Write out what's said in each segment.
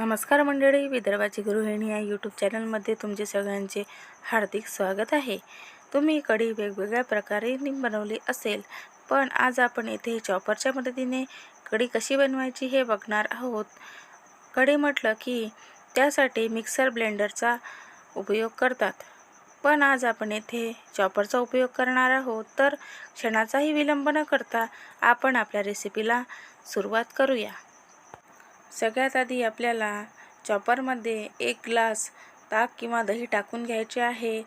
नमस्कार मंडळी विदर्भाची गृहिणी या यूट्यूब चॅनलमध्ये तुमचे सगळ्यांचे हार्दिक स्वागत आहे. तुम्ही कढी वेगवेगळ्या प्रकारे बनवली असेल पण आज आपण येथे चॉपरच्या मदतीने कढी कशी बनवायची हे बघणार आहोत. कढी म्हटलं की त्यासाठी मिक्सर ब्लेंडरचा उपयोग करतात. पण आज आपण येथे चॉपरचा उपयोग करणार आहोत तर क्षणाचाही विलंब न करता आपण आपल्या रेसिपीला सुरुवात करूया. सगळ्यात आधी आपल्याला चॉपरमध्ये एक ग्लास ताक किंवा दही टाकून घ्यायचे आहे.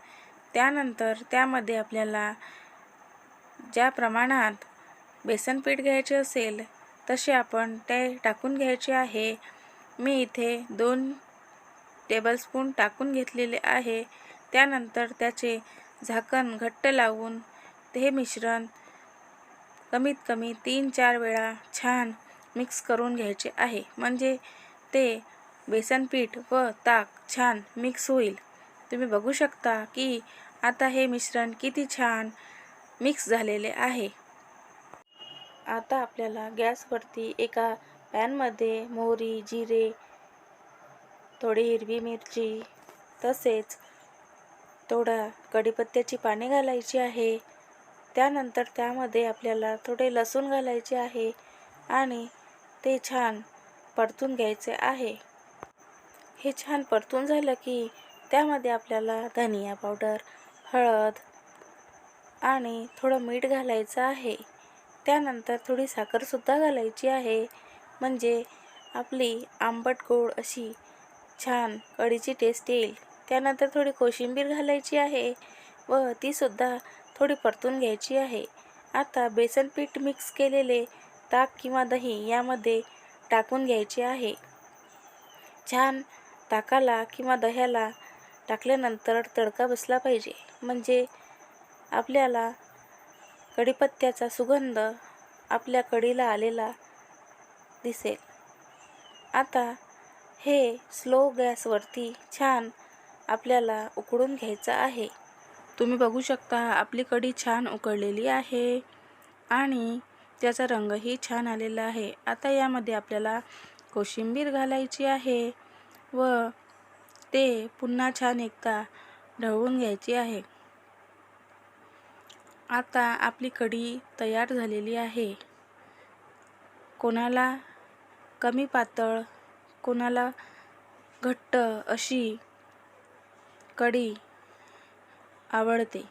त्यानंतर त्यामध्ये आपल्याला ज्या प्रमाणात बेसन पीठ घ्यायचे असेल तसे आपण ते टाकून घ्यायचे आहे. मी इथे दोन टेबलस्पून टाकून घेतलेले आहे. त्यानंतर त्याचे झाकण घट्ट लावून ते मिश्रण कमीत कमी तीन चार वेळा छान मिक्स करून घ्यायचे आहे. म्हणजे ते बेसन पीठ व ताक छान मिक्स होईल. तुम्ही बघू शकता की आता हे मिश्रण किती छान मिक्स झालेले आहे. आता आपल्याला गॅसवरती एका पॅनमध्ये मोहरी जिरे थोडी हिरवी मिरची तसेच थोडा कढीपत्त्याची पाने घालायची आहे. त्यानंतर त्यामध्ये आपल्याला थोडे लसूण घालायचे आहे आणि ते छान परतून घ्यायचे आहे. हे छान परतून झालं की त्यामध्ये आपल्याला धनिया पावडर हळद आणि थोडं मीठ घालायचं आहे. त्यानंतर थोडी साखरसुद्धा घालायची आहे. म्हणजे आपली आंबट गोड अशी छान कढीची टेस्ट येईल. त्यानंतर थोडी कोशिंबीर घालायची आहे व तीसुद्धा थोडी परतून घ्यायची आहे. आता बेसन पीठ मिक्स केलेले ताक किंवा दही यामध्ये टाकून घ्यायचे आहे. छान ताकाला किंवा दह्याला टाकल्यानंतर तडका बसला पाहिजे. म्हणजे आपल्याला कढीपत्त्याचा सुगंध आपल्या कढीला आलेला दिसेल. आता हे स्लो गॅसवरती छान आपल्याला उकळून घ्यायचं आहे. तुम्ही बघू शकता आपली कढी छान उकळलेली आहे. आणि त्याचा रंगही छान आलेला आहे. आता यामध्ये आपल्याला कोशिंबीर घालायची आहे व ते पुन्हा छान एकदा ढवळून घ्यायची आहे. आता आपली कढी तयार झालेली आहे. कोणाला कमी पातळ कोणाला घट्ट अशी कढी आवडते.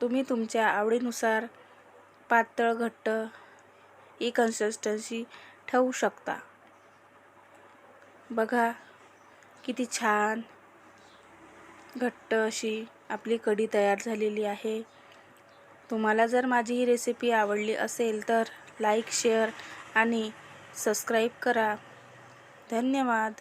तुम्ही तुमच्या आवडीनुसार पातळ घट्ट ही कन्सिस्टन्सी ठेवू शकता. बघा किती छान घट्ट अशी आपली कढी तयार झालेली आहे. तुम्हाला जर माझी ही रेसिपी आवडली असेल तर लाईक शेअर आणि सबस्क्राईब करा. धन्यवाद.